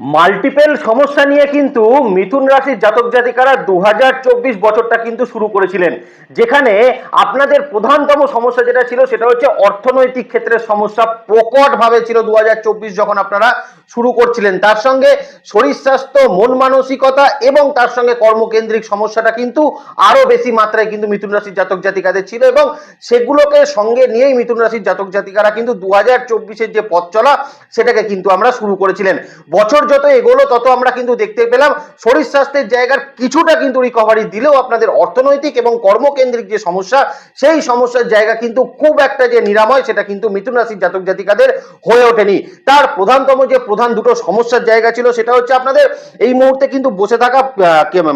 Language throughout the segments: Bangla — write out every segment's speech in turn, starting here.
মাল্টিপেল সমস্যা নিয়ে কিন্তু মিথুন রাশির জাতক জাতিকারা দু হাজার চব্বিশ বছরটা কিন্তু শুরু করেছিলেন। যেখানে আপনাদের প্রধানতম সমস্যা যেটা ছিল, সেটা হচ্ছে অর্থনৈতিক ক্ষেত্রের সমস্যা প্রকটভাবে ছিল দু যখন আপনারা শুরু করছিলেন। তার সঙ্গে শরীর স্বাস্থ্য, মন মানসিকতা এবং তার সঙ্গে কর্মকেন্দ্রিক সমস্যাটা কিন্তু আরও বেশি মাত্রায় কিন্তু মিথুন রাশির জাতক জাতিকাদের ছিল এবং সেগুলোকে সঙ্গে নিয়েই মিথুন রাশির জাতক জাতিকারা কিন্তু দু হাজার যে পথ চলা, সেটাকে কিন্তু আমরা শুরু করেছিলেন। বছর যত এগোলো, তত আমরা কিন্তু দেখতে পেলাম শরীর স্বাস্থ্যের জায়গার কিছুটা কিন্তু রিকভারি দিলেও আপনাদের অর্থনৈতিক এবং কর্মকেন্দ্রিক যে সমস্যা, সেই সমস্যার জায়গা কিন্তু খুব একটা যে নিরাময়, সেটা কিন্তু মিথুন রাশির জাতক জাতিকাদের হয়ে ওঠেনি। তার প্রধানতম যে প্রধান দুটো সমস্যার জায়গা ছিল, সেটা হচ্ছে আপনাদের এই মুহূর্তে কিন্তু বসে থাকা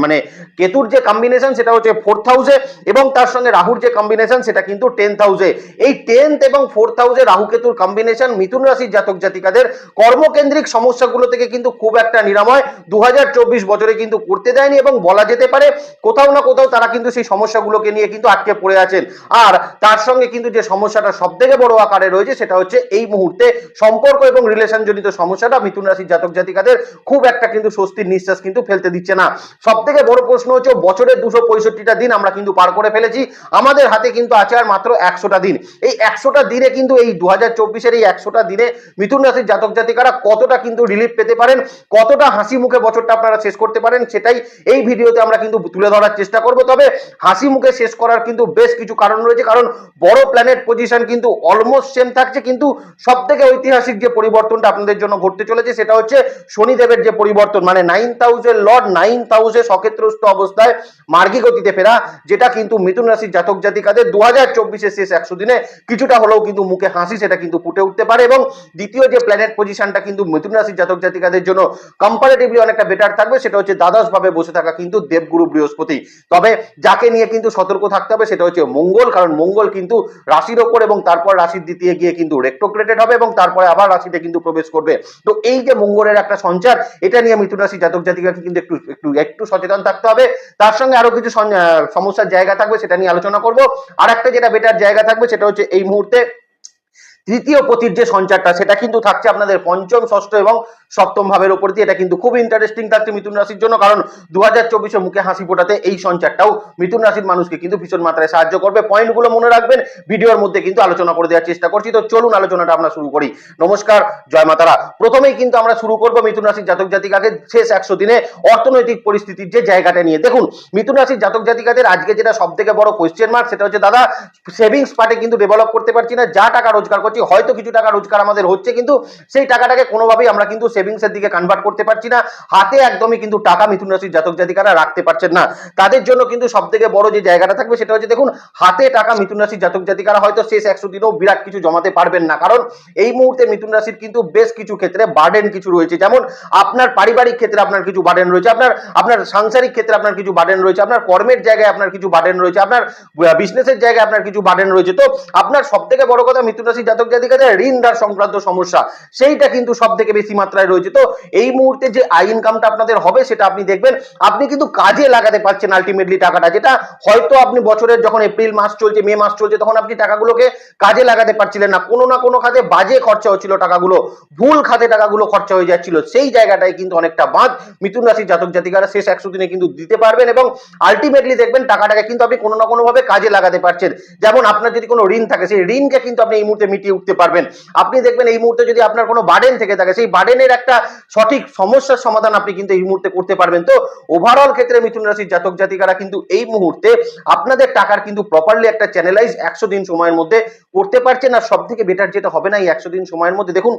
মানে কেতুর যে কম্বিনেশন সেটা হচ্ছে ফোর্থ হাউসে এবং তার সঙ্গে রাহুর যে কম্বিনেশন সেটা কিন্তু টেন্থ হাউসে এই টেন্থ এবং ফোর্থ হাউসে রাহু কেতুর কম্বিনেশন মিথুন রাশির জাতক জাতিকাদের কর্মকেন্দ্রিক সমস্যাগুলো থেকে কিন্তু খুব একটা নিরাময়। দু হাজার চব্বিশ বছরে কিন্তু করতে দেয়নি এবং বলা যেতে পারে কোথাও না কোথাও তারা কিন্তু সেই সমস্যাগুলোকে নিয়ে কিন্তু আটকে পড়ে আছেন। আর তার সঙ্গে কিন্তু যে সমস্যাটা সব থেকে বড় আকারে রয়েছে সেটা হচ্ছে এই মুহূর্তে সম্পর্ক এবং রিলেশন জনিত সমস্যাটা মিথুন রাশির জাতক জাতিকাদের খুব একটা কিন্তু স্বস্তির নিঃশ্বাস কিন্তু ফেলতে দিচ্ছে না। সব থেকে বড় প্রশ্ন হচ্ছে বছরের দুশো পঁয়ষট্টিটা দিন আমরা কিন্তু পার করে ফেলেছি। আমাদের হাতে কিন্তু আছে আর মাত্র একশোটা দিন। এই একশোটা দিনে কিন্তু এই দু হাজার চব্বিশের এই একশোটা দিনে মিথুন রাশির জাতক জাতিকারা কতটা কিন্তু রিলিফ পেতে পারেন, কতটা হাসি মুখে বছরটা আপনারা শেষ করতে পারেন সেটাই এই ভিডিওতে আমরা কিন্তু তুলে ধরার চেষ্টা করব। তবে হাসি মুখে শেষ করার কিন্তু বেশ কিছু কারণ রয়েছে, কারণ বড় প্ল্যানেট পজিশন কিন্তু অলমোস্ট সেম থাকছে, কিন্তু সব থেকে ঐতিহাসিক যে পরিবর্তনটা আপনাদের জন্য ঘটতে চলেছে সেটা হচ্ছে শনিদেবের যে পরিবর্তন মানে nine thousand lord nine thousand সক্ষেত্রস্থ অবস্থায় মার্গী গতিতে ফেরা, যেটা কিন্তু মিথুন রাশির জাতক জাতিকাদের দু হাজার চব্বিশের শেষ একশো দিনে কিছুটা হলেও কিন্তু মুখে হাসি সেটা কিন্তু ফুটে উঠতে পারে। এবং দ্বিতীয় যে প্ল্যানেট পজিশনটা কিন্তু মিথুন রাশির জাতক জাতিকাদের জন্য কম্পারেটিভলি অনেকটা বেটার থাকবে, সেটা হচ্ছে দ্বাদশ ভাবে বসে থাকা কিন্তু দেবগুরু বৃহস্পতি। তবে যাকে নিয়ে কিন্তু সতর্ক থাকতে হবে সেটা হচ্ছে মঙ্গল, কারণ মঙ্গল কিন্তু রাশির ওপর এবং তারপর রাশির দ্বিতীয় গিয়ে কিন্তু রেক্টোক্রেটেড হবে এবং তারপরে আবার রাশিতে কিন্তু প্রবেশ করবে। তো এই যে মঙ্গলের একটা সঞ্চার, এটা নিয়ে মিথুন রাশি জাতক জাতিকাকে কিন্তু একটু একটু একটু সচেতন থাকতে হবে। তার সঙ্গে আরও কিছু সমস্যার জায়গা থাকবে, সেটা নিয়ে আলোচনা করব। আর একটা যেটা বেটার জায়গা থাকবে, সেটা হচ্ছে এই মুহূর্তে তৃতীয় পতির যে সঞ্চারটা, সেটা কিন্তু থাকছে আপনাদের পঞ্চম, ষষ্ঠ এবং সপ্তম ভাবের উপর দিয়ে। এটা কিন্তু খুব ইন্টারেস্টিং থাকছে মিথুন রাশির জন্য, কারণ দু হাজার চব্বিশে মুখে হাসি ফোটাতে এই সঞ্চারটাও মিথুন রাশির মানুষকে কিন্তু ভীষণ মাত্রায় সাহায্য করবে। পয়েন্টগুলো মনে রাখবেন, ভিডিওর মধ্যে কিন্তু আলোচনা করে দেওয়ার চেষ্টা করছি। তো চলুন আলোচনাটা আমরা শুরু করি। নমস্কার, জয় মাতারা। প্রথমেই কিন্তু আমরা শুরু করব মিথুন রাশির জাতক জাতিকাকে শেষ একশো দিনে অর্থনৈতিক পরিস্থিতির যে জায়গাটা নিয়ে। দেখুন, মিথুন রাশির জাতক জাতিকাদের আজকে যেটা সব থেকে বড় কোয়েশ্চেন মার্ক সেটা হচ্ছে, দাদা সেভিংস পার্টে কিন্তু ডেভেলপ করতে পারছি না, যা টাকা রোজগার করছি হয়তো কিছু টাকা রোজগার আমাদের হচ্ছে, কিন্তু সেই টাকাটাকে কোনোভাবেই আমরা কিন্তু সেভিংস এর দিকে কনভার্ট করতে পারছি না। হাতে একদমই কিন্তু টাকা মিথুন রাশির জাতক জাতিকারা রাখতে পারছেন না। তাদের জন্য কিন্তু সব থেকে বড় যে জায়গাটা থাকবে সেটা হচ্ছে, দেখুন, হাতে টাকা মিথুন রাশির জাতক জাতিকারা হয়তো শেষ একশো দিনেও বিরাট কিছু জমাতে পারবেন না। কারণ এই মুহূর্তে মিথুন রাশির কিন্তু বেশ কিছু ক্ষেত্রে বার্ডেন কিছু রয়েছে। যেমন, আপনার পারিবারিক ক্ষেত্রে আপনার কিছু বার্ডেন রয়েছে, আপনার আপনার সাংসারিক ক্ষেত্রে আপনার কিছু বার্ডেন রয়েছে, আপনার কর্মের জায়গায় আপনার কিছু বার্ডেন রয়েছে, আপনার বিজনেসের জায়গায় আপনার কিছু বার্ডেন রয়েছে। তো আপনার সব থেকে বড় কথা মিথুন রাশির জাতক জাতিকাদের ঋণ ধার সংক্রান্ত সমস্যা, সেইটা কিন্তু সব থেকে বেশি মাত্রায় রয়েছে। তো এই মুহূর্তে যে আই ইনকামটা আপনাদের হবে, সেটা আপনি দেখবেন, আপনি কিন্তু কাজে লাগাতে পারছেন আলটিমেটলি টাকাটা, যেটা হয়তো আপনি বছরের যখন এপ্রিল মাস চলছে, মে মাস চলছে, তখন আপনি টাকাগুলোকে কাজে লাগাতে পারছিলেন না। কোনো না কোনো খাতে বাজে খরচা হচ্ছিল টাকাগুলো, ভুল খাতে টাকাগুলো খরচা হয়ে যাচ্ছিল। সেই জায়গাটায় কিন্তু অনেকটা বাঁধ মিথুন রাশির জাতক জাতিকারা শেষ একশো দিনে কিন্তু দিতে পারবেন এবং আলটিমেটলি দেখবেন টাকাটাকে কিন্তু আপনি কোনো না কোনো ভাবে কাজে লাগাতে পারছেন। যেমন আপনার যদি কোনো ঋণ থাকে, সেই ঋণকে কিন্তু আপনি এই মুহূর্তে মিটিয়ে উঠতে পারবেন। আপনি দেখবেন এই মুহূর্তে যদি আপনার কোনো বার্ডেন থেকে থাকে, সেই বার্ডেনের একটা সঠিক সমস্যার সমাধান আপনি কিন্তু এই মুহূর্তে করতে পারবেন। তো ওভারঅল ক্ষেত্রে মিথুন রাশির জাতক জাতিকারা কিন্তু এই মুহূর্তে আপনাদের টাকার কিন্তু প্রপারলি একটা চ্যানেলাইজ একশো দিন সময়ের মধ্যে করতে পারছেন। আর সব থেকে বেটার যেটা হবে না এই একশো দিন সময়ের মধ্যে। দেখুন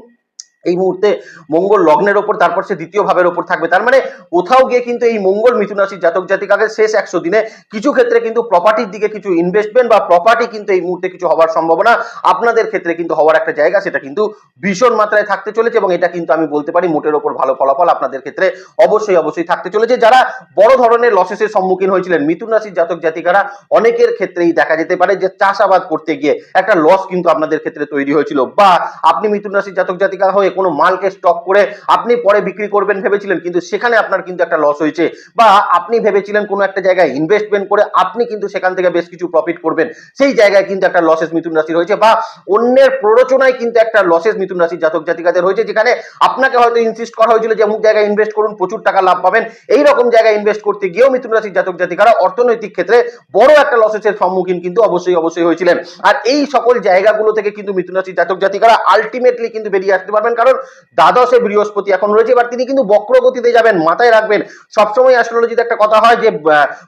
এই মুহূর্তে মঙ্গল লগ্নের ওপর, তারপর সে দ্বিতীয় ভাবের ওপর থাকবে। তার মানে কোথাও গিয়ে কিন্তু এই মঙ্গল মিথুন রাশির জাতক জাতিকাকে শেষ একশো দিনে কিছু ক্ষেত্রে কিন্তু প্রপার্টির দিকে কিছু ইনভেস্টমেন্ট বা প্রপার্টি কিন্তু এই মুহূর্তে কিছু হওয়ার সম্ভাবনা আপনাদের ক্ষেত্রে কিন্তু হওয়ার একটা জায়গা, সেটা কিন্তু ভীষণ মাত্রায় থাকতে চলেছে এবং এটা কিন্তু আমি বলতে পারি মোটের ওপর ভালো ফলাফল আপনাদের ক্ষেত্রে অবশ্যই অবশ্যই থাকতে চলেছে। যারা বড় ধরনের লসেসের সম্মুখীন হয়েছিলেন মিথুন রাশির জাতক জাতিকারা, অনেকের ক্ষেত্রেই দেখা যেতে পারে যে চাষাবাদ করতে গিয়ে একটা লস কিন্তু আপনাদের ক্ষেত্রে তৈরি হয়েছিল। বা আপনি মিথুন রাশির জাতক জাতিকা হয়ে করে কোনো মালকে স্টক করে আপনি পরে বিক্রি করবেন ভেবেছিলেন, কিন্তু সেখানে আপনার কিন্তু একটা লস হয়েছে। বা আপনি ভেবেছিলেন কোনো একটা জায়গায় ইনভেস্টমেন্ট করে আপনি কিন্তু সেখান থেকে বেশ কিছু প্রফিট করবেন। সেই জায়গায় কিন্তু একটা লসেস মিথুন রাশির হয়েছে বা অন্যের প্ররোচনায় কিন্তু একটা লসেস মিথুন রাশির জাতক জাতিকাদের হয়েছে, যেখানে আপনাকে হয়তো ইনসিস্ট করা হয়েছিল যে অমুক জায়গায় ইনভেস্ট করুন, প্রচুর টাকা লাভ পাবেন। এই রকম জায়গায় ইনভেস্ট করতে গিয়েও মিথুন রাশির জাতক জাতিকারা অর্থনৈতিক ক্ষেত্রে বড় একটা লসেসের সম্মুখীন কিন্তু অবশ্যই অবশ্যই হয়েছিলেন। আর এই সকল জায়গাগুলো থেকে কিন্তু মিথুন রাশির জাতক জাতিকারা আলটিমেটলি কিন্তু বেরিয়ে আসতে পারবেন। কারণ দ্বাদশে বৃহস্পতি এখন রয়েছে, এবার তিনি কিন্তু বক্রগতিতে যাবেন, মাথায় রাখবেন। সবসময় অ্যাস্ট্রোলজিতে একটা কথা হয় যে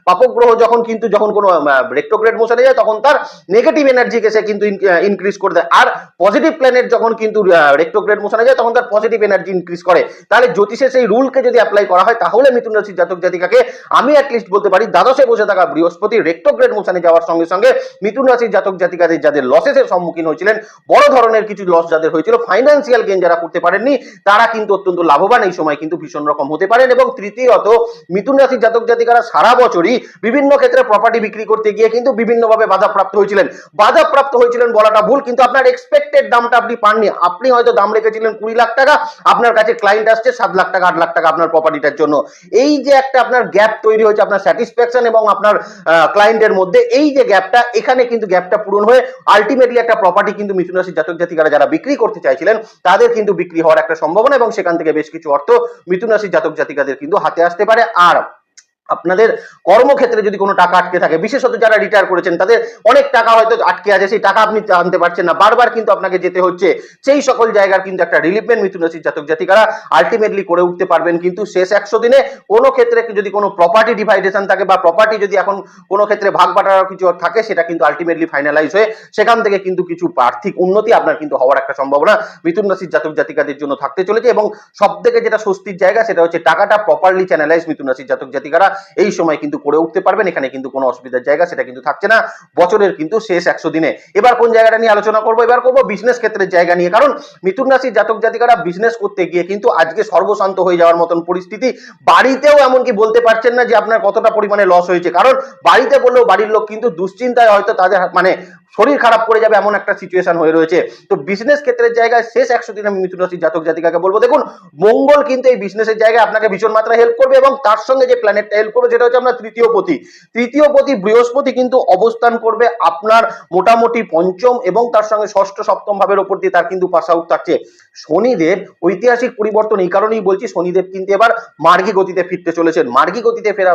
পাপগ্রহ যখন কিন্তু, যখন কোনো রেক্টোগ্রেড মোশনে যায়, তখন তার নেগেটিভ এনার্জিকে সে কিন্তু ইনক্রিজ করে দেয়। আর পজিটিভ প্ল্যানেট যখন কিন্তু রেক্টোগ্রেড মোশনে যায়, তখন তার পজিটিভ এনার্জি ইনক্রিজ করে। তাহলে জ্যোতিষে সেই রুলকে যদি অ্যাপ্লাই করা হয়, তাহলে মিথুন রাশির জাতক জাতিকাকে আমি অ্যাটলিস্ট বলতে পারি, দ্বাদশে বসে থাকা বৃহস্পতি রেক্টোগ্রেড মোশনে যাওয়ার সঙ্গে সঙ্গে মিথুন রাশির জাতক জাতিকাদের যাদের লসেসের সম্মুখীন হয়েছিলেন, বড় ধরনের কিছু লস যাদের হয়েছিল ফাইন্যান্সিয়াল গেন যারা করতে পারেননি, তারা কিন্তু অত্যন্ত লাভবান এই সময় কিন্তু ভীষণ রকম হতে পারেন এবং তৃতীয়ত, মিথুন রাশির জাতক জাতিকারা সারা বছরই বিভিন্ন ক্ষেত্রে প্রপার্টি বিক্রি করতে গিয়ে কিন্তু বিভিন্নভাবে বাধাপ্রাপ্ত হয়েছিলেন। বাধাপ্রাপ্ত হয়েছিলেন বলাটা ভুল, কিন্তু আপনার এক্সপেক্টেড দামটা আপনি পাননি। আপনি হয়তো দাম রেখেছিলেন কুড়ি লাখ টাকা, আপনার কাছে ক্লায়েন্ট আসছে সাত লাখ টাকা, আট লাখ টাকা আপনার প্রপার্টিটার জন্য। এই যে একটা আপনার গ্যাপ তৈরি হয়েছে আপনার স্যাটিসফ্যাকশন এবং আপনার ক্লায়েন্টের মধ্যে, এই যে গ্যাপটা এখানে কিন্তু গ্যাপটা পূরণ হয়ে আলটিমেটলি একটা প্রপার্টি কিন্তু মিথুন রাশির জাতক জাতিকারা যারা বিক্রি করতে চাইছিলেন, তাদের কিন্তু বিক্রি হওয়ার একটা সম্ভাবনা এবং সেখান থেকে বেশ কিছু অর্থ মিথুন রাশির জাতক জাতিকাদের কিন্তু হাতে আসতে পারে। আর আপনাদের কর্মক্ষেত্রে যদি কোনো টাকা আটকে থাকে, বিশেষত যারা রিটায়ার করেছেন, তাদের অনেক টাকা হয়তো আটকে আছে, সেই টাকা আপনি আনতে পারছেন না। বারবার কিন্তু আপনাকে যেতে হচ্ছে। সেই সকল জায়গার কিন্তু একটা রিলিফমেন্ট মিথুন রাশির জাতক জাতিকারা আলটিমেটলি করে উঠতে পারবেন কিন্তু শেষ একশো দিনে কোনো ক্ষেত্রে যদি কোনো প্রপার্টি ডিভাইডেশন থাকে বা প্রপার্টি যদি এখন কোনো ক্ষেত্রে ভাগ বাটার কিছু থাকে, সেটা কিন্তু আলটিমেটলি ফাইনালাইজ হয়ে সেখান থেকে কিন্তু কিছু আর্থিক উন্নতি আপনার কিন্তু হওয়ার একটা সম্ভাবনা মিথুন রাশির জাতক জাতিকাদের জন্য থাকতে চলেছে এবং সব থেকে যেটা স্বস্তির জায়গা সেটা হচ্ছে টাকাটা প্রপারলি চ্যানেলাইজ মিথুন রাশির জাতক জাতিকারা এই সময় কিন্তু করে উঠতে পারবেন, এখানে কিন্তু কোনো অসুবিধার জায়গা সেটা কিন্তু থাকছে না। বছরের কিন্তু শেষ একশো দিনে। এবার কোন জায়গাটা নিয়ে আলোচনা করব? এবার করব বিজনেস ক্ষেত্রের জায়গা নিয়ে। কারণ মিথুন রাশির জাতক জাতিকারা বিজনেস করতে গিয়ে কিন্তু আজকে সর্বশান্ত হয়ে যাওয়ার মতন পরিস্থিতি। বাড়িতেও এমনকি বলতে পারছেন না যে আপনার কতটা পরিমাণে লস হয়েছে। কারণ বাড়িতে বললেও বাড়ির লোক কিন্তু দুশ্চিন্তায় হয়তো তাদের মানে শরীর খারাপ করে যাবে এমন একটা সিচুয়েশন হয়ে রয়েছে। তো বিজনেস ক্ষেত্রের জায়গায় শেষ একশো দিন আমি মিথুন রাশির জাতক জাতিকাকে বলব। দেখুন, মঙ্গল কিন্তু এই বিজনেসের জায়গায় আপনাকে ভীষণ মাত্রায় হেল্প করবে এবং তার সঙ্গে যে প্ল্যানেটটা হেল্প করবে সেটা হচ্ছে আপনার তৃতীয় পতি। তৃতীয় পতি বৃহস্পতি কিন্তু অবস্থান করবে আপনার মোটামুটি পঞ্চম এবং তার সঙ্গে ষষ্ঠ, সপ্তম ভাবের ওপর দিয়ে তার কিন্তু পাস আউট থাকছে। শনিদেব ঐতিহাসিক পরিবর্তন এই কারণেই বলছি, শনিদেব কিন্তু এবার মার্গী গতিতে ফিরতে চলেছেন। মার্গী গতিতে ফেরা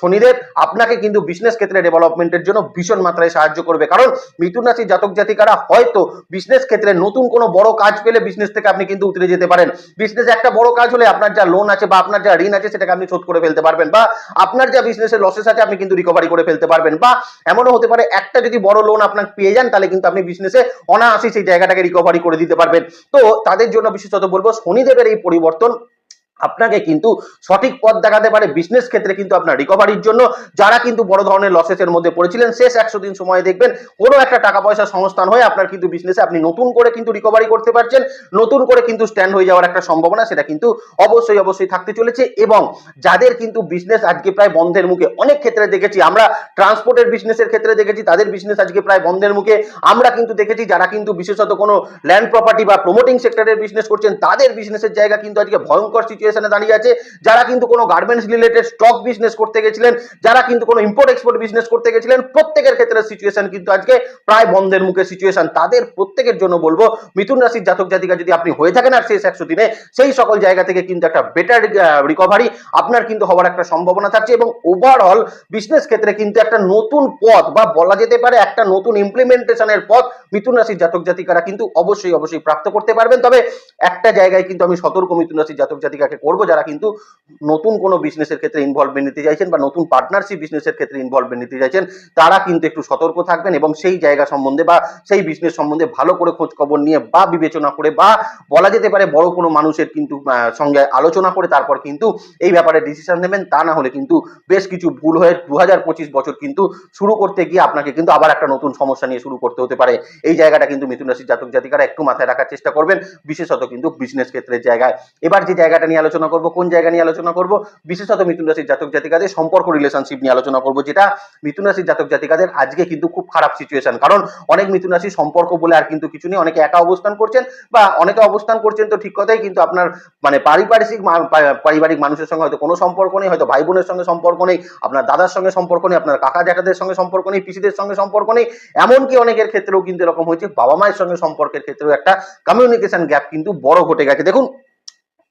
শনিদেব আপনাকে কিন্তু বিজনেস ক্ষেত্রে ডেভেলপমেন্টের জন্য ভীষণ মাত্রায় সাহায্য করবে। কারণ মিথুন রাশির জাতক জাতিকারা হয়তো বিজনেস ক্ষেত্রে নতুন কোনো বড় কাজ পেলে বিজনেস থেকে আপনি কিন্তু উতরে যেতে পারেন। বিজনেস একটা বড় কাজ হলে আপনার যা লোন আছে বা আপনার যা ঋণ আছে সেটাকে আপনি শোধ করে ফেলতে পারবেন বা আপনার যা বিজনেসের লসেস আছে আপনি কিন্তু রিকভারি করে ফেলতে পারবেন বা এমনও হতে পারে একটা যদি বড় লোন আপনার পেয়ে যান তাহলে কিন্তু আপনি বিজনেসে অনায়াসই সেই জায়গাটাকে রিকভারি করে দিতে পারবেন। তো তাদের জন্য বিশেষত বলব শনিদেবের এই পরিবর্তন আপনাকে কিন্তু সঠিক পথ দেখাতে পারে বিজনেস ক্ষেত্রে কিন্তু আপনার রিকভারির জন্য। যারা কিন্তু বড় ধরনের লসেসের মধ্যে পড়েছিলেন, শেষ একশো দিন সময় দেখবেন, কোনো একটা টাকা পয়সা সংস্থান হয়ে আপনার কিন্তু বিজনেসে আপনি নতুন করে কিন্তু রিকভারি করতে পারছেন, নতুন করে কিন্তু স্ট্যান্ড হয়ে যাওয়ার একটা সম্ভাবনা সেটা কিন্তু অবশ্যই অবশ্যই থাকতে চলেছে এবং যাদের কিন্তু বিজনেস আজকে প্রায় বন্ধের মুখে, অনেক ক্ষেত্রে দেখেছি আমরা ট্রান্সপোর্টের বিজনেসের ক্ষেত্রে দেখেছি, তাদের বিজনেস আজকে প্রায় বন্ধের মুখে। আমরা কিন্তু দেখেছি যারা কিন্তু বিশেষত কোনো ল্যান্ড প্রপার্টি বা প্রমোটিং সেক্টরের বিজনেস করছেন, তাদের বিজনেসের জায়গা কিন্তু আজকে ভয়ঙ্কর সিচুয়েশনে দাঁড়িয়ে আছে, যারা কিন্তু কোনো গার্মেন্টস রিলেটেড স্টক বিজনেস করতে গেছিলেন, যারা কিন্তু কোনো ইম্পোর্ট এক্সপোর্ট বিজনেস করতে গেছিলেন, প্রত্যেকের ক্ষেত্রে সিচুয়েশন কিন্তু আজকে প্রায় বন্ধের মুখে সিচুয়েশন তাদের প্রত্যেকের জন্য বলব, মিথুন রাশির জাতক জাতিকা যদি আপনি হয়ে থাকেন আর শেষ একশো দিনে, সেই সকল জায়গা থেকে কিন্তু একটা বেটার রিকভারি আপনার কিন্তু হওয়ার একটা সম্ভাবনা থাকছে এবং ওভারঅল বিজনেস ক্ষেত্রে কিন্তু একটা নতুন পথ বা বলা যেতে পারে একটা নতুন ইমপ্লিমেন্টেশনের পথ মিথুন রাশির জাতক জাতিকারা কিন্তু অবশ্যই অবশ্যই প্রাপ্ত করতে পারবেন। তবে একটা জায়গায় কিন্তু আমি সতর্ক মিথুন রাশির জাতক জাতিকাকে করব, যারা কিন্তু নতুন কোনো বিজনেসের ক্ষেত্রে ইনভলভমেন্ট নিতে চাইছেন বা নতুন পার্টনারশিপ বিজনেসের ক্ষেত্রে ইনভলভমেন্ট নিতে চাইছেন, তারা কিন্তু একটু সতর্ক থাকবেন এবং সেই জায়গা সম্বন্ধে বা সেই বিজনেস সম্বন্ধে ভালো করে খোঁজ খবর নিয়ে বা বিবেচনা করে বা বলা যেতে পারে বড় কোনো মানুষের কিন্তু সঙ্গে আলোচনা করে তারপর কিন্তু এই ব্যাপারে ডিসিশন নেবেন। তা না হলে কিন্তু বেশ কিছু ভুল হয়ে দু বছর কিন্তু শুরু করতে গিয়ে আপনাকে কিন্তু আবার একটা নতুন সমস্যা নিয়ে শুরু করতে হতে পারে। এই জায়গাটা কিন্তু মিথুন রাশির জাতক জাতিকারা একটু মাথায় রাখার চেষ্টা করবেন। বিশেষত কিন্তু বিজনেস ক্ষেত্রের জায়গায়। এবার যে জায়গাটা নিয়ে নিয়ে আলোচনা করব, কোন জায়গা নিয়ে আলোচনা করব? বিশেষত মিথুন রাশির জাতক জাতিকাদের সম্পর্ক রিলেশনশিপ নিয়ে আলোচনা করব, যেটা মিথুন রাশির জাতক জাতিকাদের আজকে কিন্তু খুব খারাপ সিচুয়েশন কারণ অনেক মিথুন রাশির সম্পর্ক বলে আর কিন্তু কিছু নেই, অনেকে একা অবস্থান করছেন বা অনেকে অবস্থান করছেন তো ঠিক কথাই, কিন্তু আপনার মানে পারিপার্শ্বিক পারিবারিক মানুষের সঙ্গে হয়তো কোনো সম্পর্ক নেই, হয়তো ভাই বোনের সঙ্গে সম্পর্ক নেই, আপনার দাদার সঙ্গে সম্পর্ক নেই, আপনার কাকা জ্যাঠাদের সঙ্গে সম্পর্ক নেই, পিসিদের সঙ্গে সম্পর্ক নেই, এমনকি অনেকের ক্ষেত্রেও কিন্তু এরকম হয়েছে বাবা মায়ের সঙ্গে সম্পর্কের ক্ষেত্রেও একটা কমিউনিকেশন গ্যাপ কিন্তু বড় ঘটে গেছে। দেখুন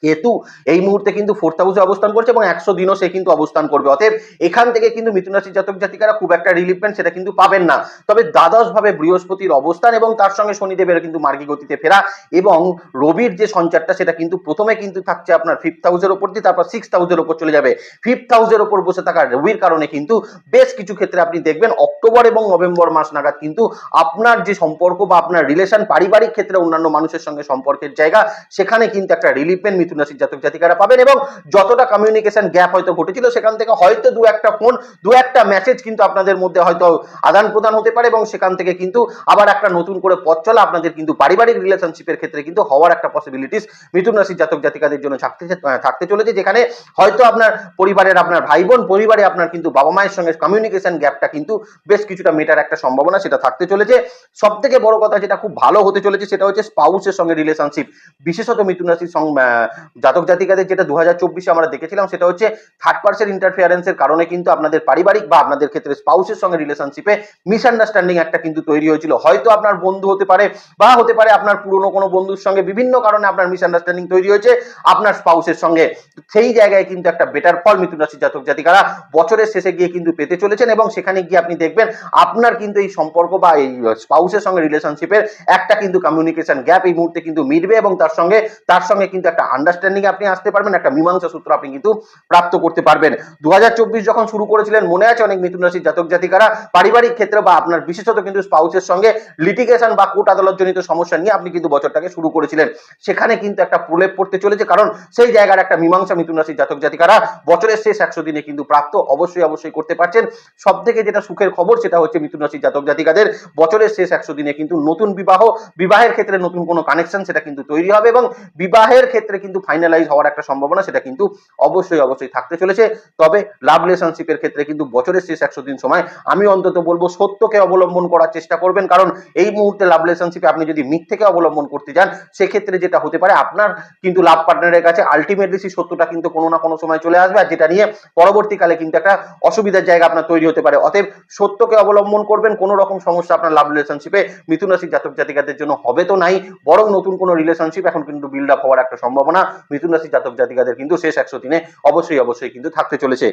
কেতু এই মুহূর্তে কিন্তু ফোর্থ হাউসে অবস্থান করছে এবং একশো দিনও সে কিন্তু অবস্থান করবে। অতএব এখান থেকে কিন্তু মিথুন রাশির জাতক জাতিকারা খুব একটা রিলিফমেন্ট সেটা কিন্তু পাবেন না। তবে দ্বাদশ ভাবে বৃহস্পতির অবস্থান এবং তার সঙ্গে শনিদেবের কিন্তু মার্গী গতিতে ফেরা এবং রবির যে সঞ্চারটা সেটা কিন্তু প্রথমে কিন্তু থাকছে আপনার ফিফথ হাউসের ওপর দিয়ে তারপর সিক্স হাউসের ওপর চলে যাবে। ফিফথ হাউসের ওপর বসে থাকা রবির কারণে কিন্তু বেশ কিছু ক্ষেত্রে আপনি দেখবেন অক্টোবর এবং নভেম্বর মাস নাগাদ কিন্তু আপনার যে সম্পর্ক বা আপনার রিলেশন পারিবারিক ক্ষেত্রে অন্যান্য মানুষের সঙ্গে সম্পর্কের জায়গা, সেখানে কিন্তু একটা রিলিফমেন্ট মিথুন রাশির জাতক জাতিকারা পাবেন এবং যতটা কমিউনিকেশন গ্যাপ হয়তো ঘটেছিল, সেখান থেকে হয়তো দু একটা ফোন দু একটা মেসেজ কিন্তু আপনাদের মধ্যে হয়তো আদান প্রদান হতে পারে এবং সেখান থেকে কিন্তু আবার একটা নতুন করে পথ চলা আপনাদের কিন্তু পারিবারিক রিলেশনশিপের ক্ষেত্রে কিন্তু হওয়ার একটা পসিবিলিটিস মিথুন রাশির জাতক জাতিকাদের জন্য থাকতে থাকতে চলেছে, যেখানে হয়তো আপনার পরিবারের, আপনার ভাই বোন পরিবারে আপনার কিন্তু বাবা মায়ের সঙ্গে কমিউনিকেশন গ্যাপটা কিন্তু বেশ কিছুটা মেটার একটা সম্ভাবনা সেটা থাকতে চলেছে। সব থেকে বড় কথা যেটা খুব ভালো হতে চলেছে সেটা হচ্ছে স্পাউসের সঙ্গে রিলেশনশিপ বিশেষত মিথুন রাশির জাতক জাতিকাদের যেটা দু হাজার আমরা দেখেছিলাম সেটা হচ্ছে থার্ড পার্সেন ইন্টারফিয়ারেন্সের কারণে কিন্তু আপনাদের পারিবারিক বা আপনাদের ক্ষেত্রে স্পাউসের সঙ্গে রিলেশনশিপে মিসআন্ডারস্ট্যান্ডিং একটা কিন্তু তৈরি হয়েছিল। হয়তো আপনার বন্ধু হতে পারে বা হতে পারে আপনার পুরনো কোনো বন্ধুর সঙ্গে বিভিন্ন কারণে আপনার মিসআন্ডারস্ট্যান্ডিং তৈরি হয়েছে, আপনার স্পাউসের সঙ্গে। সেই জায়গায় কিন্তু একটা বেটার ফল মিথুন রাশির জাতক জাতিকারা বছরের শেষে গিয়ে কিন্তু পেতে চলেছেন এবং সেখানে গিয়ে আপনি দেখবেন আপনার কিন্তু এই সম্পর্ক বা এই স্পাউসের সঙ্গে রিলেশনশিপের একটা কিন্তু কমিউনিকেশন গ্যাপ এই মুহূর্তে কিন্তু মিটবে এবং তার সঙ্গে তার সঙ্গে কিন্তু একটা আন্ডারস্ট্যান্ডিং আপনি আসতে পারবেন, একটা মীমাংসা সূত্র আপনি কিন্তু প্রাপ্ত করতে পারবেন। দু যখন শুরু করেছিলেন, মনে আছে অনেক মিথুন রাশির জাতক জাতিকারা? পারিবারিক ক্ষেত্রে বা আপনার বিশেষত কিন্তু স্পাউসের সঙ্গে লিটিগেশন বা কোর্ট আদালত জনিত সমস্যা নিয়ে আপনি কিন্তু বছরটাকে শুরু করেছিলেন। সেখানে কিন্তু একটা প্রলেপ পড়তে চলেছে, কারণ সেই জায়গার একটা মীমাংসা মিথুন রাশির জাতক জাতিকারা বছরের শেষ একশো দিনে কিন্তু প্রাপ্ত অবশ্যই অবশ্যই করতে পারছেন। সব থেকে যেটা সুখের খবর সেটা হচ্ছে মিথুন রাশির জাতক জাতিকাদের বছরের শেষ একশো দিনে কিন্তু নতুন বিবাহ, বিবাহের ক্ষেত্রে নতুন কোনো কানেকশন সেটা কিন্তু তৈরি হবে এবং বিবাহের ক্ষেত্রে কিন্তু ফাইনালাইজ হওয়ার একটা সম্ভাবনা সেটা কিন্তু অবশ্যই অবশ্যই থাকতে চলেছে। তবে লাভ রিলেশনশিপের ক্ষেত্রে কিন্তু বছরের শেষ একশো দিন সময় আমি অন্তত বলব সত্যকে অবলম্বন করার চেষ্টা করবেন। কারণ এই মুহূর্তে লাভ রিলেশনশিপে আপনি যদি মিথ্যেকে অবলম্বন করতে যান, সেক্ষেত্রে যেটা হতে পারে আপনার কিন্তু লাভ পার্টনারের কাছে আলটিমেটলি সেই সত্যটা কিন্তু কোনো না কোনো সময় চলে আসবে। আর যেটা নিয়ে পরবর্তীকালে কিন্তু একটা অসুবিধার জায়গা আপনার তৈরি হতে পারে। অতএব সত্যকে অবলম্বন করবেন, কোনো রকম সমস্যা আপনার লাভ রিলেশনশিপে মিথুন রাশির জাতক জাতিকাদের জন্য হবে তো নাই, বরং নতুন কোনো রিলেশনশিপ এখন কিন্তু বিল্ড আপ হওয়ার একটা সম্ভাবনা মিথুন রাশির জাতক জাতিকাদের কিন্তু শেষ একশো দিনে অবশ্যই অবশ্যই কিন্তু থাকতে চলেছে।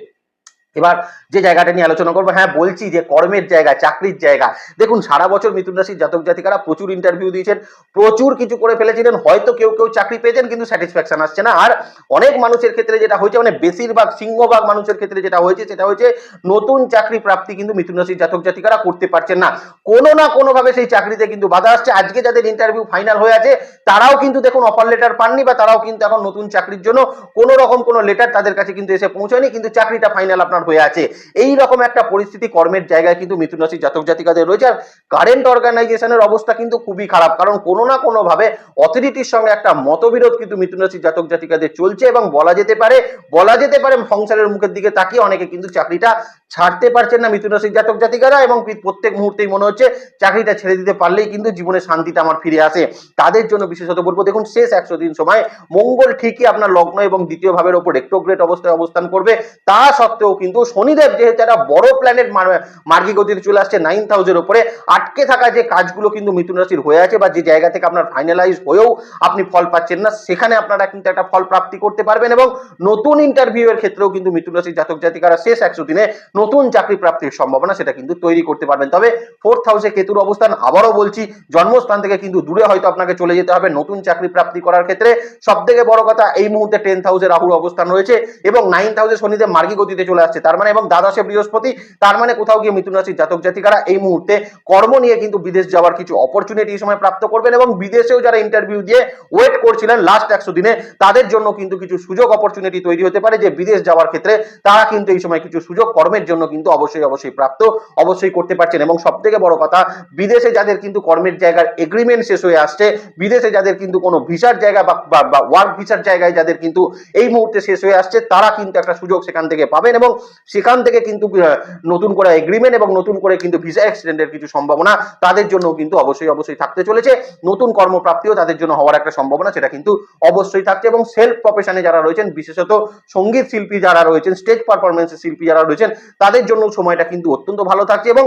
এবার যে জায়গাটা নিয়ে আলোচনা করব হ্যাঁ বলছি যে কর্মের জায়গা, চাকরির জায়গা। দেখুন, সারা বছর মিথুন রাশির জাতক জাতিকারা প্রচুর ইন্টারভিউ দিয়েছেন, প্রচুর কিছু করে ফেলেছিলেন, হয়তো কেউ কেউ চাকরি পেয়েছেন, কিন্তু স্যাটিসফ্যাকশন আসছে না। আর অনেক মানুষের ক্ষেত্রে যেটা হয়েছে মানে বেশিরভাগ সিংহভাগ মানুষের ক্ষেত্রে যেটা হয়েছে, সেটা হয়েছে নতুন চাকরি প্রাপ্তি কিন্তু মিথুন রাশির জাতক জাতিকারা করতে পারছেন না। কোনো না কোনোভাবে সেই চাকরিতে কিন্তু বাধা আসছে। আজকে যাদের ইন্টারভিউ ফাইনাল হয়ে আছে, তারাও কিন্তু দেখুন অফার লেটার পাননি বা তারাও কিন্তু এখন নতুন চাকরির জন্য কোনো রকম কোনো লেটার তাদের কাছে কিন্তু এসে পৌঁছায়নি, কিন্তু চাকরিটা ফাইনাল আপনার হয়ে আছে। এই রকম একটা পরিস্থিতি কর্মের জায়গায় কিন্তু মিথুন রাশির জাতক জাতিকাদের রয়েছে। আর কারেন্ট অর্গানাইজেশনের অবস্থা কিন্তু খুবই খারাপ। কারণ কোনো না কোনো ভাবে অথরিটির সঙ্গে একটা মতবিরোধ কিন্তু মিথুন রাশির জাতক জাতিকাদের চলছে এবং বলা যেতে পারে, বলা যেতে পারে সংসারের মুখের দিকে তাকিয়ে অনেকে কিন্তু চাকরিটা ছাড়তে পারছেন না মিথুন রাশির জাতক জাতিকারা এবং প্রত্যেক মুহূর্তেই মনে হচ্ছে চাকরিটা ছেড়ে দিতে পারলেই কিন্তু জীবনে শান্তিটা আমার ফিরে আসে। তাদের জন্য বিশেষত বলব, দেখুন শেষ একশো দিন সময়, মঙ্গল ঠিকই আপনার লগ্ন এবং দ্বিতীয় ভাবের ওপর রেক্টোগ্রেট অবস্থায় অবস্থান করবে। তা সত্ত্বেও কিন্তু শনিদেব যেহেতু একটা বড় প্ল্যানেট মার্গী গতিতে চলে আসছে নাইন থাউজেন্ড উপরে, আটকে থাকা যে কাজগুলো কিন্তু মিথুন রাশির হয়ে আছে বা যে জায়গা থেকে আপনার ফাইনালাইজ হয়েও আপনি ফল পাচ্ছেন না, সেখানে আপনারা কিন্তু একটা ফল প্রাপ্তি করতে পারবেন এবং নতুন ইন্টারভিউ এর ক্ষেত্রেও কিন্তু মিথুন রাশির জাতক জাতিকারা শেষ একশো দিনে নতুন চাকরি প্রাপ্তির সম্ভাবনা সেটা কিন্তু তৈরি করতে পারবেন। তবে ফোর্থ হাউসে কেতুর অবস্থান আবারও বলছি, জন্মস্থান থেকে কিন্তু দূরে হয়তো আপনাকে চলে যেতে হবে নতুন চাকরি প্রাপ্তি করার ক্ষেত্রে। সব থেকে বড় কথা, এই মুহূর্তে টেন্থ হাউসে রাহুর অবস্থান রয়েছে এবং নাইন্থ হাউসে শনিদেব মার্গী গতিতে চলে আসছে। যাচ্ছে তার মানে এবং দ্বাদশে বৃহস্পতি, তার মানে কোথাও গিয়ে মিথুন রাশির জাতক জাতিকারা এই মুহূর্তে কর্ম নিয়ে কিন্তু বিদেশ যাওয়ার কিছু অপরচুনিটি এই সময় প্রাপ্ত করবেন এবং বিদেশেও যারা ইন্টারভিউ দিয়ে ওয়েট করছিলেন লাস্ট একশো দিনে, তাদের জন্য কিন্তু কিছু সুযোগ অপরচুনিটি তৈরি হতে পারে যে বিদেশ যাওয়ার ক্ষেত্রে তারা কিন্তু এই সময় কিছু সুযোগ কর্মের জন্য কিন্তু অবশ্যই অবশ্যই প্রাপ্ত, অবশ্যই করতে পারছেন। এবং সব থেকে বড় কথা, বিদেশে যাদের কিন্তু কর্মের জায়গার এগ্রিমেন্ট শেষ হয়ে আসছে, বিদেশে যাদের কিন্তু কোনো ভিসার জায়গা বা ওয়ার্ক ভিসার জায়গায় যাদের কিন্তু এই মুহূর্তে শেষ হয়ে আসছে, তারা কিন্তু একটা সুযোগ সেখান থেকে পাবেন এবং সেখান থেকে কিন্তু নতুন করে এগ্রিমেন্ট এবং নতুন করে কিন্তু ভিসা এক্সটেন্ডের কিছু সম্ভাবনা তাদের জন্য কিন্তু অবশ্যই অবশ্যই থাকতে চলেছে। নতুন কর্মপ্রাপ্তিও তাদের জন্য হওয়ার একটা সম্ভাবনা, সেটা কিন্তু অবশ্যই থাকছে এবং সেলফ প্রফেশনে যারা রয়েছেন, বিশেষত সংগীত শিল্পী যারা রয়েছেন স্টেজ পারফরমেন্সের শিল্পী যারা রয়েছেন, তাদের জন্য সময়টা কিন্তু অত্যন্ত ভালো থাকছে এবং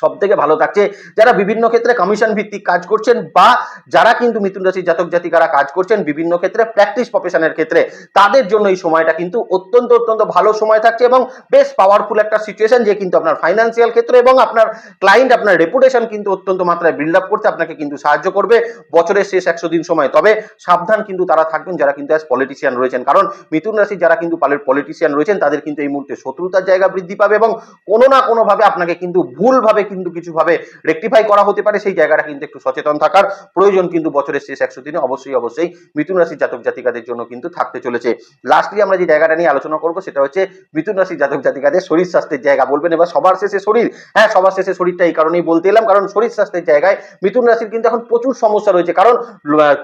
সব থেকে ভালো থাকছে। যারা বিভিন্ন ক্ষেত্রে কমিশন ভিত্তিক কাজ করছেন বা যারা কিন্তু মিথুন রাশির জাতক জাতিকারা কাজ করছেন বিভিন্ন ক্ষেত্রে প্র্যাকটিস প্রফেশনের ক্ষেত্রে, তাদের জন্য এই সময়টা কিন্তু অত্যন্ত অত্যন্ত ভালো সময় থাকছে এবং বেশ পাওয়ারফুল একটা সিচুয়েশন যে কিন্তু আপনার ফাইন্যান্সিয়াল ক্ষেত্রে এবং আপনার ক্লায়েন্ট আপনার রেপুটেশন কিন্তু অত্যন্ত মাত্রায় বিল্ড আপ করতে আপনাকে কিন্তু সাহায্য করবে বছরের শেষ একশো দিন সময়। তবে সাবধান কিন্তু তারা থাকবেন যারা কিন্তু অ্যাজ পলিটিশিয়ান রয়েছেন। কারণ মিথুন রাশির যারা কিন্তু পালের পলিটিশিয়ান রয়েছেন, তাদের কিন্তু এই মুহূর্তে শত্রুতার জায়গা বৃদ্ধি পাবে এবং কোনো না কোনোভাবে আপনাকে কিন্তু ভুলভাবে কিন্তু কিছুভাবে রেকটিফাই করা হতে পারে, সেই জায়গাটা কিন্তু একটু সচেতন থাকার প্রয়োজন কিন্তু বছরের শেষ একশো দিনে। অবশ্যই অবশ্যই মিথুন রাশির জাতক জাতিকাদের জন্য কিন্তু থাকতে চলেছে। লাস্টলি আমরা যে জায়গাটা নিয়ে আলোচনা করব, সেটা হচ্ছে মিথুন রাশির জাতক জাতিকাদের শরীর স্বাস্থ্যের জায়গা বলবেন। এবার সবার শেষে শরীর। হ্যাঁ সবার শেষে শরীরটা এই কারণেই বলতে এলাম, কারণ শরীর স্বাস্থ্যের জায়গায় মিথুন রাশির কিন্তু এখন প্রচুর সমস্যা রয়েছে। কারণ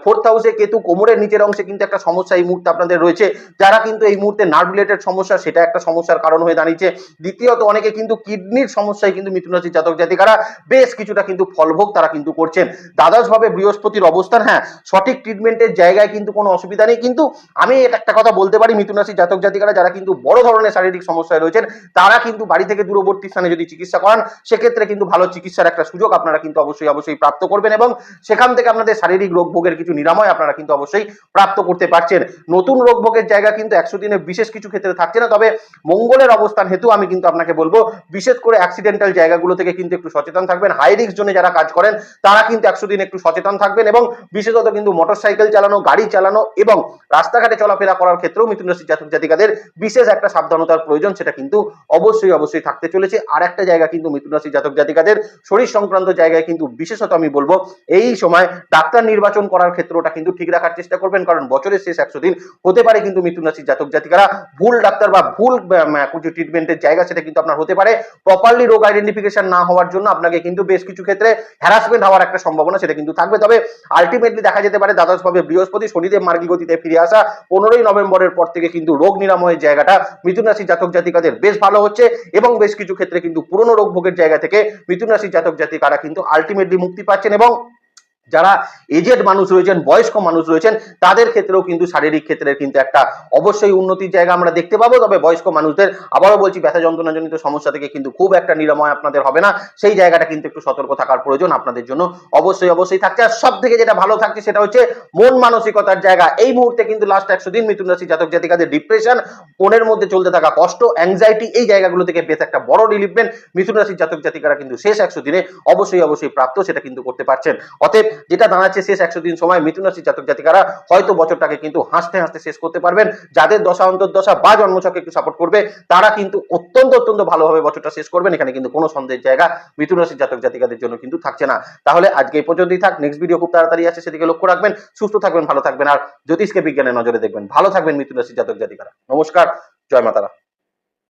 ফোর্থ হাউসে কেতু কোমরের নিচের অংশে কিন্তু একটা সমস্যা এই মুহূর্তে আপনাদের রয়েছে। যারা কিন্তু এই মুহূর্তে নার্ভ রিলেটেড সমস্যা, সেটা একটা সমস্যার কারণ হয়ে দাঁড়িয়েছে। দ্বিতীয়ত, অনেকে কিন্তু কিডনির সমস্যায় কিন্তু মিথুন রাশির জাতক জাতিকারা বেশ কিছুটা কিন্তু ফলভোগ তারা কিন্তু করছেন। দ্বাদশ ভাবে বৃহস্পতির অবস্থান হ্যাঁ সঠিক ট্রিটমেন্টের জায়গায় কিন্তু কোনো অসুবিধা নেই। কিন্তু আমি একটা কথা বলতে পারি, মিথুন রাশির জাতক জাতিকারা যারা কিন্তু বড় ধরনের শারীরিক সমস্যায় রয়েছেন, তারা কিন্তু বাড়ি থেকে দূরবর্তী স্থানে যদি চিকিৎসা করান, সেক্ষেত্রে কিন্তু ভালো চিকিৎসার একটা সুযোগ আপনারা কিন্তু অবশ্যই অবশ্যই প্রাপ্ত করবেন এবং সেখান থেকে আপনাদের শারীরিক রোগ ভোগের কিছু নিরাময় আপনারা কিন্তু অবশ্যই প্রাপ্ত করতে পারছেন। নতুন রোগ ভোগের জায়গা কিন্তু একশো দিনে বিশেষ কিছু ক্ষেত্রে থাকছে না, তবে মঙ্গলের অবস্থান হেতু আমি কিন্তু আপনাকে বলব, বিশেষ করে অ্যাক্সিডেন্টাল জায়গাগুলো থেকে কিন্তু একটু সচেতন থাকবেন। হাই রিস্ক জোনে যারা কাজ করেন, তারা কিন্তু একশো দিন একটু সচেতন থাকবেন এবং বিশেষত কিন্তু মোটরসাইকেল চালানো, গাড়ি চালানো এবং রাস্তাঘাটে চলাফেরা করার ক্ষেত্রেও মিথুন রাশির জাতক জাতিকাদের বিশেষ একটা সাবধানতার প্রয়োজন, সেটা কিন্তু অবশ্যই অবশ্যই থাকতে চলেছে। আর একটা জায়গা কিন্তু মিথুন রাশির জাতক জাতিকাদের শরীর সংক্রান্ত জায়গায় কিন্তু বিশেষত আমি বলব, এই সময় ডাক্তার নির্বাচন করার ক্ষেত্রটা কিন্তু ঠিক রাখার চেষ্টা করবেন, কারণ বছরের শেষ একশো দিন হতে পারে কিন্তু মিথুন রাশির জাতক জাতিকারা ভুল ডাক্তার বা ভুল কিছু ট্রিটমেন্টের জায়গা সেটা কিন্তু আপনার হতে পারে। প্রপারলি রোগ আইডেন্টিফিকেশন না হওয়ার জন্য আপনাকে কিন্তু বেশ কিছু ক্ষেত্রে হ্যারাসমেন্ট হওয়ার একটা সম্ভাবনা সেটা কিন্তু থাকবে। তবে আলটিমেটলি দেখা যেতে পারে দ্বাদশ ভাবে বৃহস্পতি শনিদেব মার্গী গতিতে ফিরে আসা, পনেরোই নভেম্বরের পর থেকে কিন্তু রোগ নিরাময়ের জায়গাটা মিথুন রাশির জাতক জাতিকাদের বেশ ভালো হচ্ছে এবং বেশ কিছু ক্ষেত্রে কিন্তু পুরনো রোগ ভোগের জায়গা থেকে মিথুন রাশির জাতক জাতিকারা কিন্তু আলটিমেটলি মুক্তি পাচ্ছেন এবং যারা এজেড মানুষ রয়েছেন, বয়স্ক মানুষ রয়েছেন, তাদের ক্ষেত্রেও কিন্তু শারীরিক ক্ষেত্রে কিন্তু একটা অবশ্যই উন্নতির জায়গা আমরা দেখতে পাবো। তবে বয়স্ক মানুষদের, আবারও বলছি, ব্যথা যন্ত্রণাজনিত সমস্যা থেকে কিন্তু খুব একটা নিরাময় আপনাদের হবে না। সেই জায়গাটা কিন্তু একটু সতর্ক থাকার প্রয়োজন আপনাদের জন্য। অবশ্যই অবশ্যই থাকছে। আর সব থেকে যেটা ভালো থাকছে সেটা হচ্ছে মন মানসিকতার জায়গা। এই মুহূর্তে কিন্তু লাস্ট একশো দিন মিথুন রাশি জাতক জাতিকাদের ডিপ্রেশন মনের মধ্যে চলতে থাকা কষ্ট অ্যাংজাইটি এই জায়গাগুলো থেকে বেশ একটা বড় রিলিফমেন্ট মিথুন রাশির জাতক জাতিকারা কিন্তু শেষ একশো দিনে অবশ্যই অবশ্যই প্রাপ্ত সেটা কিন্তু করতে পারছেন। অতএব যেটা দাঁড়াচ্ছে শেষ একশো দিন সময় মিথুন রাশির জাতক জাতিকারা, হয়তো বছরটাকে কিন্তু হাসতে হাসতে শেষ করতে পারবেন। যাদের দশা, অন্তর্দশা বা জন্মছকে একটু সাপোর্ট করবে, তারা কিন্তু অত্যন্ত অত্যন্ত ভালোভাবে বছরটা শেষ করবেন। এখানে কিন্তু কোনো সন্দেহের জায়গা মিথুন রাশির জাতক জাতিকাদের জন্য কিন্তু থাকছে না। তাহলে আজকে এই পর্যন্তই থাক। নেক্সট ভিডিও খুব তাড়াতাড়ি আছে সেদিকে লক্ষ্য রাখবেন। সুস্থ থাকবেন, ভালো থাকবেন। আর জ্যোতিষকে বিজ্ঞানের নজরে দেখবেন। ভালো থাকবেন মিথুন রাশির জাতক জাতিকারা। নমস্কার। জয় মাতারা।